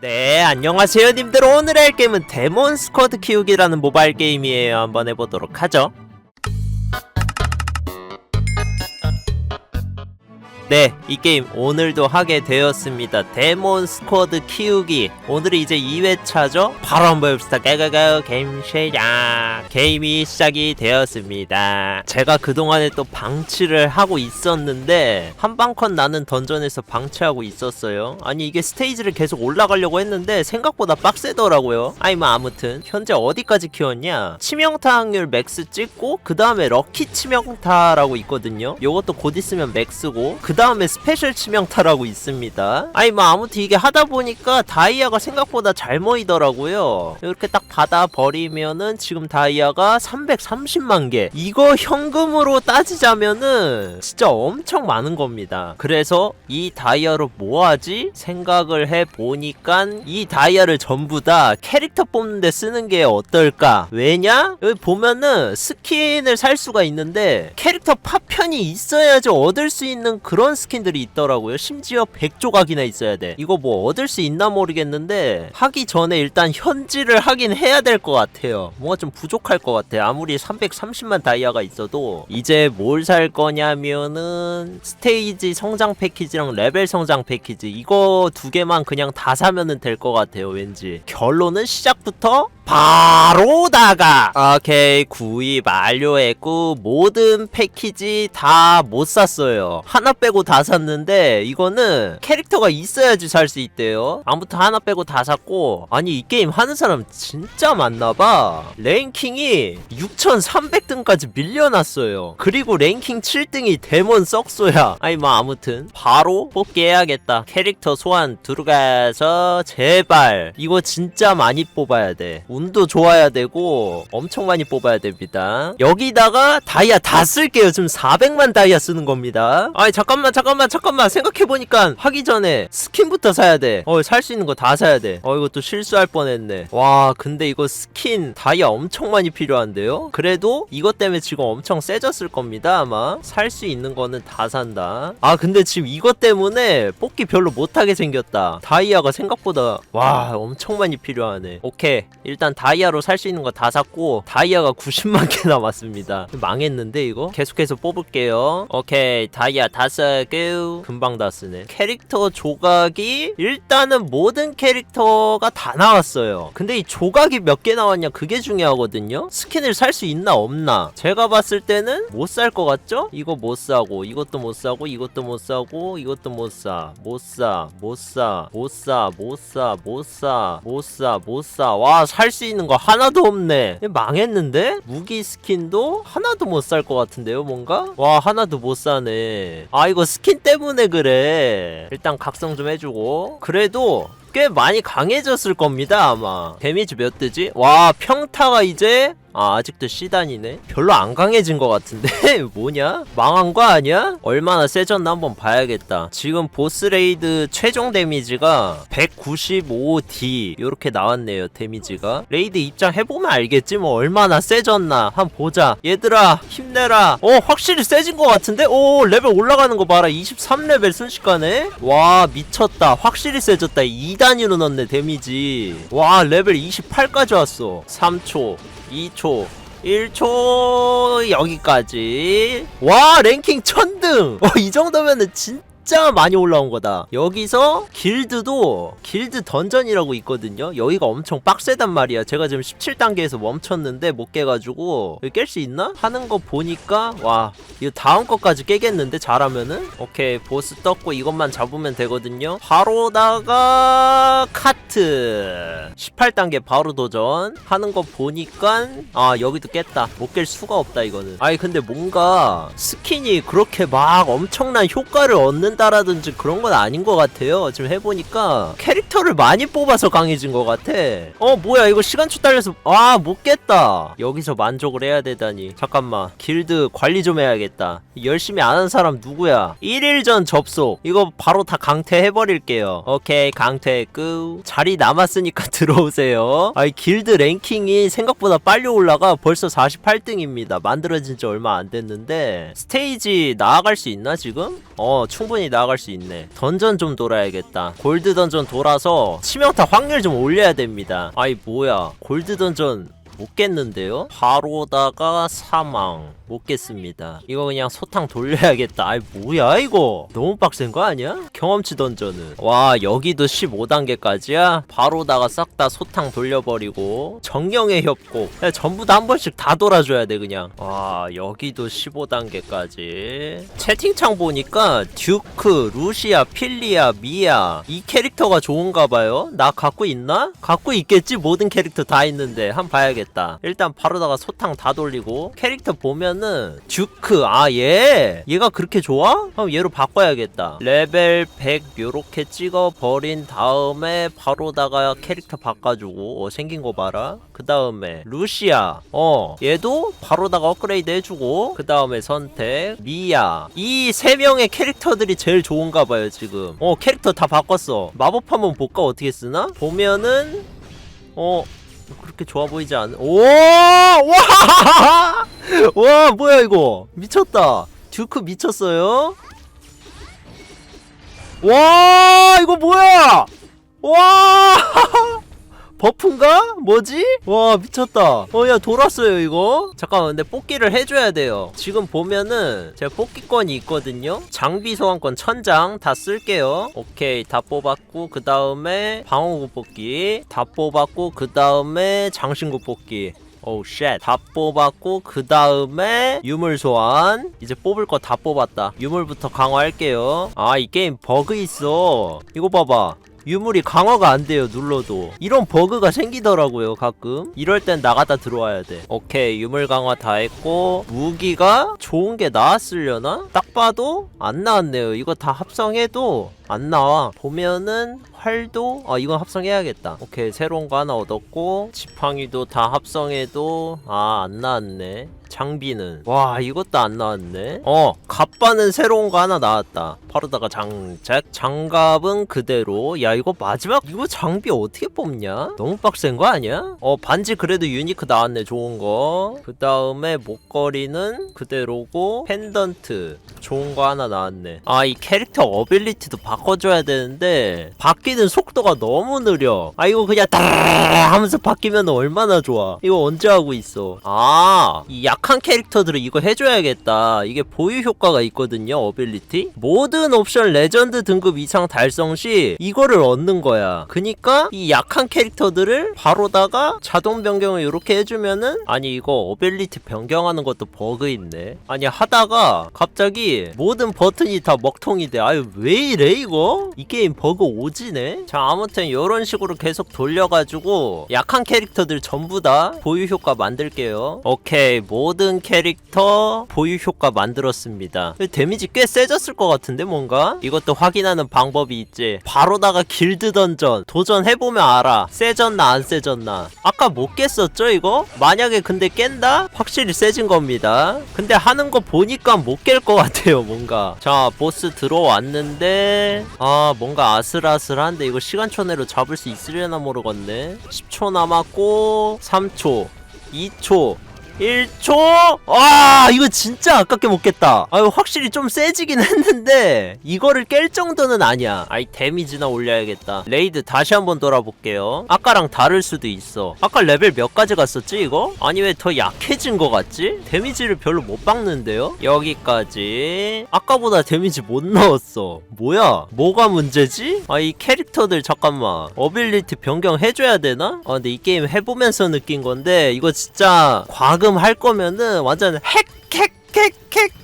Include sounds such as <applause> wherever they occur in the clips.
네, 안녕하세요, 님들. 오늘 할 게임은 데몬 스쿼드 키우기라는 모바일 게임이에요. 한번 해보도록 하죠. 네, 이 게임 오늘도 하게 되었습니다. 데몬 스쿼드 키우기. 오늘이 이제 2회차죠? 바로 한번 해봅시다. 가가가 게임 시작. 게임이 시작이 되었습니다. 제가 그동안에 또 방치를 하고 있었는데 한방컨 나는 던전에서 방치하고 있었어요. 아니 이게 스테이지를 계속 올라가려고 했는데 생각보다 빡세더라고요. 아니 뭐 아무튼 현재 어디까지 키웠냐? 치명타 확률 맥스 찍고 그 다음에 럭키 치명타라고 있거든요. 요것도 곧 있으면 맥스고 그 다음에 스페셜 치명타라고 있습니다. 아니 뭐 아무튼 이게 하다 보니까 다이아가 생각보다 잘 모이더라고요. 이렇게 딱 받아 버리면은 지금 다이아가 330만 개. 이거 현금으로 따지자면은 진짜 엄청 많은 겁니다. 그래서 이 다이아로 뭐 하지? 생각을 해 보니까 이 다이아를 전부 다 캐릭터 뽑는데 쓰는 게 어떨까? 왜냐? 여기 보면은 스킨을 살 수가 있는데 캐릭터 파편이 있어야지 얻을 수 있는 그런 스킨들이 있더라고요. 심지어 100조각이나 있어야 돼. 이거 뭐 얻을 수 있나 모르겠는데 하기 전에 일단 현질을 하긴 해야 될 것 같아요. 뭔가 좀 부족할 것 같아. 아무리 330만 다이아가 있어도 이제 뭘 살 거냐면은 스테이지 성장 패키지랑 레벨 성장 패키지 이거 두 개만 그냥 다 사면은 될 것 같아요. 왠지 결론은 시작부터 바로다가. 오케이. 구입 완료했고 모든 패키지 다 못 샀어요. 하나 빼고 다 샀는데 이거는 캐릭터가 있어야지 살 수 있대요. 아무튼 하나 빼고 다 샀고 아니 이 게임 하는 사람 진짜 많나봐. 랭킹이 6300등까지 밀려났어요. 그리고 랭킹 7등이 데몬 썩소야. 아니 뭐 아무튼 바로 뽑기 해야겠다. 캐릭터 소환 들어가서 제발. 이거 진짜 많이 뽑아야 돼 운도 좋아야 되고 엄청 많이 뽑아야 됩니다. 여기다가 다이아 다 쓸게요. 지금 400만 다이아 쓰는 겁니다. 아니 잠깐만 잠깐만 잠깐만 생각해 보니까 하기 전에 스킨부터 사야 돼. 어 살 수 있는 거 다 사야 돼. 어 이것도 실수할 뻔했네. 와 근데 이거 스킨 다이아 엄청 많이 필요한데요? 그래도 이것 때문에 지금 엄청 세졌을 겁니다 아마. 살 수 있는 거는 다 산다. 아 근데 지금 이것 때문에 뽑기 별로 못하게 생겼다. 다이아가 생각보다 와 엄청 많이 필요하네. 오케이 일단 다이아로 살 수 있는 거 다 샀고 다이아가 <laughs> 90만 개 남았습니다. 망했는데 이거? 계속해서 뽑을게요. 오케이 다이아 다 쓰고 금방 다 쓰네. 캐릭터 조각이 일단은 모든 캐릭터가 다 나왔어요. 근데 이 조각이 몇 개 나왔냐 그게 중요하거든요. 스킨을 살 수 있나 없나? 제가 봤을 때는 못 살 것 같죠? 이거 못 사고 이것도 못 사고 이것도 못 사고 이것도 못 사. 못 사. 못 사. 못 사. 못 사. 못 사. 못 사. 못 사. 와, 살수 있는 거 하나도 없네. 망했는데? 무기 스킨도 하나도 못 살 것 같은데요, 뭔가? 와, 하나도 못 사네. 아, 이거 스킨 때문에 그래. 일단 각성 좀 해주고. 그래도 꽤 많이 강해졌을 겁니다, 아마. 데미지 몇 뜨지? 와, 평타가 이제 아 아직도 C단이네? 별로 안 강해진 것 같은데? <laughs> 뭐냐? 망한 거 아니야? 얼마나 세졌나 한번 봐야겠다. 지금 보스 레이드 최종 데미지가 195D 이렇게 나왔네요 데미지가. 레이드 입장 해보면 알겠지 뭐. 얼마나 세졌나. 한번 보자. 얘들아 힘내라. 어 확실히 세진 것 같은데? 오 레벨 올라가는 거 봐라. 23레벨 순식간에? 와 미쳤다. 확실히 세졌다. 2단위로 넣네 데미지. 와 레벨 28까지 왔어. 3초 2초 1초 여기까지. 와 랭킹 1000등. 어, 이 정도면은 진 짜 많이 올라온 거다. 여기서 길드도 길드 던전이라고 있거든요. 여기가 엄청 빡세단 말이야. 제가 지금 17단계에서 멈췄는데 못 깨가지고. 깰 수 있나? 하는 거 보니까 와 이거 다음 것까지 깨겠는데 잘하면은? 오케이 보스 떴고 이것만 잡으면 되거든요. 바로다가 카트. 18단계 바로 도전. 하는 거 보니까 아 여기도 깼다. 못 깰 수가 없다 이거는. 아니 근데 뭔가 스킨이 그렇게 막 엄청난 효과를 얻는다 라든지 그런 건 아닌 것 같아요 지금 해보니까 캐릭터를 많이 뽑아서 강해진 것 같아 어 뭐야 이거 시간초 딸려서 아 못 깼다 여기서 만족을 해야 되다니 잠깐만 길드 관리 좀 해야겠다 열심히 안 하는 사람 누구야 1일 전 접속 이거 바로 다 강퇴해버릴게요 오케이 강퇴 끝. 자리 남았으니까 <laughs> 들어오세요. 아이 길드 랭킹이 생각보다 빨리 올라가 벌써 48등입니다. 만들어진 지 얼마 안 됐는데 스테이지 나아갈 수 있나 지금? 어 충분히 나아갈 수 있네. 던전 좀 돌아야겠다. 골드 던전 돌아서 치명타 확률 좀 올려야 됩니다. 아이 뭐야 골드 던전 못 깼는데요? 바로다가 사망 못 깼습니다. 이거 그냥 소탕 돌려야겠다. 아이 뭐야 이거? 너무 빡센 거 아니야? 경험치 던전은. 와 여기도 15단계까지야? 바로다가 싹 다 소탕 돌려버리고 정령의 협곡 그냥 전부 다 한 번씩 다 돌아줘야 돼 그냥. 와 여기도 15단계까지. 채팅창 보니까 듀크, 루시아, 필리아, 미아 이 캐릭터가 좋은가 봐요. 나 갖고 있나? 갖고 있겠지 모든 캐릭터 다 있는데 한번 봐야겠다. 일단 바로다가 소탕 다 돌리고 캐릭터 보면은 듀크 아얘 얘가 그렇게 좋아? 그럼 얘로 바꿔야겠다. 레벨 100 요렇게 찍어 버린 다음에 바로다가 캐릭터 바꿔주고 어, 생긴 거 봐라. 그 다음에 루시아 어 얘도 바로다가 업그레이드 해주고 그 다음에 선택 미아 이세 명의 캐릭터들이 제일 좋은가 봐요 지금. 어 캐릭터 다 바꿨어. 마법 한번 볼까 어떻게 쓰나? 보면은 어 그렇게 좋아 보이지 않. 오! 와! 와, 뭐야 이거? 미쳤다. 듀크 미쳤어요? 와, 이거 뭐야? 와! 버프인가? 뭐지? 와 미쳤다. 어 야 돌았어요 이거. 잠깐만 근데 뽑기를 해줘야 돼요. 지금 보면은 제가 뽑기권이 있거든요. 장비 소환권 천장 다 쓸게요. 오케이 다 뽑았고 그 다음에 방어구 뽑기. 다 뽑았고 그 다음에 장신구 뽑기. 오우 쉣다 뽑았고 그 다음에 유물 소환. 이제 뽑을 거 다 뽑았다. 유물부터 강화할게요. 아 이 게임 버그 있어. 이거 봐봐 유물이 강화가 안 돼요 눌러도. 이런 버그가 생기더라고요 가끔. 이럴 땐 나갔다 들어와야 돼. 오케이 유물 강화 다 했고 무기가 좋은 게 나왔으려나? 딱 봐도 안 나왔네요. 이거 다 합성해도 안 나와. 보면은 활도 아 이건 합성해야겠다. 오케이 새로운 거 하나 얻었고 지팡이도 다 합성해도 아 안 나왔네 장비는. 와 이것도 안 나왔네. 어 갑바는 새로운 거 하나 나왔다. 바로다가 장작 장갑은 그대로. 야 이거 마지막 이거 장비 어떻게 뽑냐? 너무 빡센 거 아니야? 어 반지 그래도 유니크 나왔네 좋은 거그 다음에 목걸이는 그대로고 펜던트. 좋은 거 하나 나왔네. 아 이 캐릭터 어빌리티도 바꿔줘야 되는데 바뀌는 속도가 너무 느려. 아 이거 그냥 따라라라 하면서 바뀌면 얼마나 좋아. 이거 언제 하고 있어? 아이 약한 캐릭터들은 이거 해줘야겠다. 이게 보유 효과가 있거든요 어빌리티. 모든 옵션 레전드 등급 이상 달성 시 이거를 얻는 거야. 그니까 이 약한 캐릭터들을 바로다가 자동 변경을 이렇게 해주면은 아니 이거 어빌리티 변경하는 것도 버그 있네. 아니 하다가 갑자기 모든 버튼이 다 먹통이 돼. 아유 왜 이래 이거? 이 게임 버그 오지네? 자 아무튼 이런 식으로 계속 돌려가지고 약한 캐릭터들 전부 다 보유 효과 만들게요. 오케이 모든 캐릭터 보유 효과 만들었습니다. 데미지 꽤 세졌을 것 같은데 뭔가? 이것도 확인하는 방법이 있지. 바로다가 길드 던전. 도전해보면 알아. 세졌나 안 세졌나. 아까 못 깼었죠 이거? 만약에 근데 깬다? 확실히 세진 겁니다. 근데 하는 거 보니까 못 깰 것 같아요 뭔가. 자 보스 들어왔는데 아 뭔가 아슬아슬한데 이거 시간초 내로 잡을 수 있으려나 모르겠네. 10초 남았고 3초 2초 1초? 와 이거 진짜 아깝게 먹겠다 아유 확실히 좀 세지긴 <laughs> 했는데 이거를 깰 정도는 아니야 아이 데미지나 올려야겠다 레이드 다시 한번 돌아볼게요 아까랑 다를 수도 있어 아까 레벨 몇 가지 갔었지 이거? 아니 왜 더 약해진 거 같지? 데미지를 별로 못 박는데요? 여기까지 아까보다 데미지 못 넣었어 뭐야 뭐가 문제지? 아 이 캐릭터들 잠깐만 어빌리티 변경해줘야 되나? 아 근데 이 게임 해보면서 느낀 건데 이거 진짜 과금 할 거면은 완전 핵 핵 핵 핵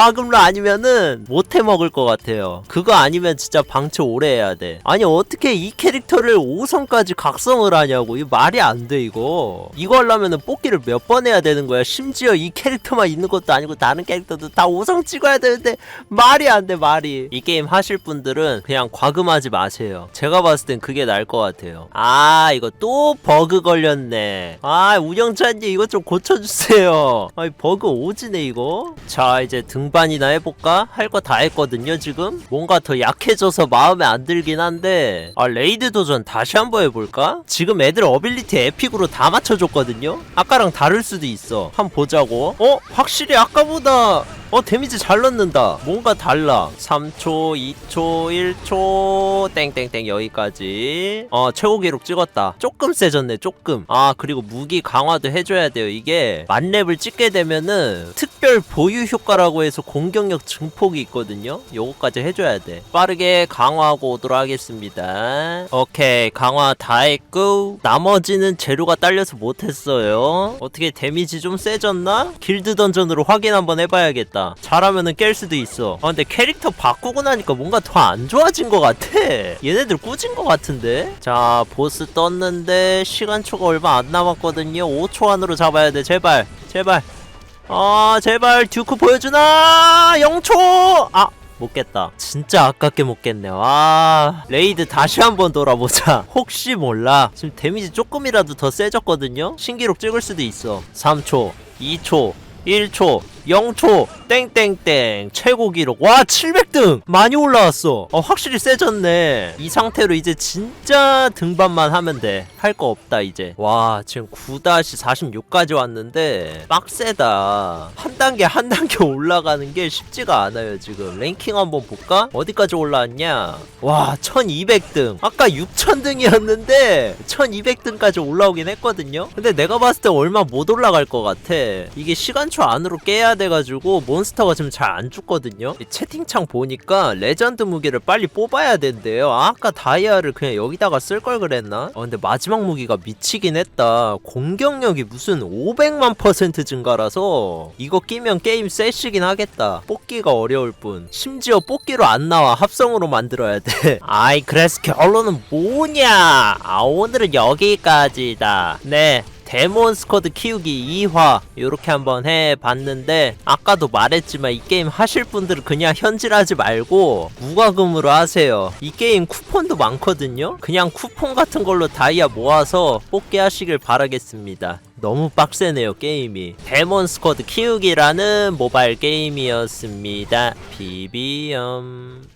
과금로 아니면은 못해 먹을 것 같아요. 그거 아니면 진짜 방치 오래 해야 돼. 아니 어떻게 이 캐릭터를 5성까지 각성을 하냐고 이 말이 안 돼 이거. 이거 하려면은 뽑기를 몇 번 해야 되는 거야. 심지어 이 캐릭터만 있는 것도 아니고 다른 캐릭터도 다 5성 찍어야 되는데 말이 안 돼 말이. 이 게임 하실 분들은 그냥 과금하지 마세요. 제가 봤을 땐 그게 나을 것 같아요. 아 이거 또 버그 걸렸네. 아 운영자님 이거 좀 고쳐주세요. 아이 버그 오지네 이거. 자 이제 등 등반이나 해볼까? 할 거 다 했거든요 지금 뭔가 더 약해져서 마음에 안 들긴 한데 아 레이드 도전 다시 한번 해볼까? 지금 애들 어빌리티 에픽으로 다 맞춰줬거든요 아까랑 다를 수도 있어 한번 보자고 어? 확실히 아까보다 어 데미지 잘 넣는다. 뭔가 달라. 3초 2초 1초. 땡땡땡 여기까지. 어 최고 기록 찍었다. 조금 세졌네 조금. 아 그리고 무기 강화도 해줘야 돼요 이게. 만렙을 찍게 되면은 특별 보유 효과라고 해서 공격력 증폭이 있거든요. 요거까지 해줘야 돼. 빠르게 강화하고 오도록 하겠습니다. 오케이 강화 다 했고 나머지는 재료가 딸려서 못했어요. 어떻게 데미지 좀 세졌나? 길드 던전으로 확인 한번 해봐야겠다 잘하면은 깰 수도 있어 아 근데 캐릭터 바꾸고 나니까 뭔가 더 안 좋아진 것 같아 얘네들 꾸진 것 같은데 자 보스 떴는데 시간초가 얼마 안 남았거든요 5초 안으로 잡아야 돼 제발 제발 아 제발 듀크 보여주나 0초 아 못 깼다. 진짜 아깝게 못 깼네. 와. 레이드 다시 한번 돌아보자. <laughs> 혹시 몰라. 지금 데미지 조금이라도 더 세졌거든요? 신기록 찍을 수도 있어. 3초, 2초, 1초, 0초, 땡땡땡. 최고 기록. 와, 700등! 많이 올라왔어. 어, 확실히 세졌네. 이 상태로 이제 진짜 등반만 하면 돼. 할 거 없다, 이제. 와, 지금 9-46까지 왔는데, 빡세다. 한 단계 한 단계 <laughs> 올라가는 게 쉽지가 않아요, 지금. 랭킹 한번 볼까? 어디까지 올라왔냐? 와, 1200등. 아까 6000등이었는데, 1200등까지 올라오긴 했거든요? 근데 내가 봤을 때 얼마 못 올라갈 것 같아. 이게 시간초 안으로 깨야 돼가지고, 몬스터가 지금 잘 안 죽거든요? 이 채팅창 보니까 레전드 무기를 빨리 뽑아야 된대요. 아, 아까 다이아를 그냥 여기다가 쓸 걸 그랬나? 어, 근데 마지막 무기가 미치긴 했다. 공격력이 무슨 500만 퍼센트 증가라서 이거 끼면 게임 세시긴 하겠다. 뽑기가 어려울 뿐. 심지어 뽑기로 안 나와. 합성으로 만들어야 돼. <laughs> 아이, 그래서 결론은 뭐냐? 아, 오늘은 여기까지다. 네. 데몬 스쿼드 키우기 2화 요렇게 한번 해봤는데 아까도 말했지만 이 게임 하실 분들은 그냥 현질하지 말고 무과금으로 하세요. 이 게임 쿠폰도 많거든요. 그냥 쿠폰 같은 걸로 다이아 모아서 뽑기 하시길 바라겠습니다. 너무 빡세네요 게임이. 데몬 스쿼드 키우기라는 모바일 게임이었습니다. 비비엄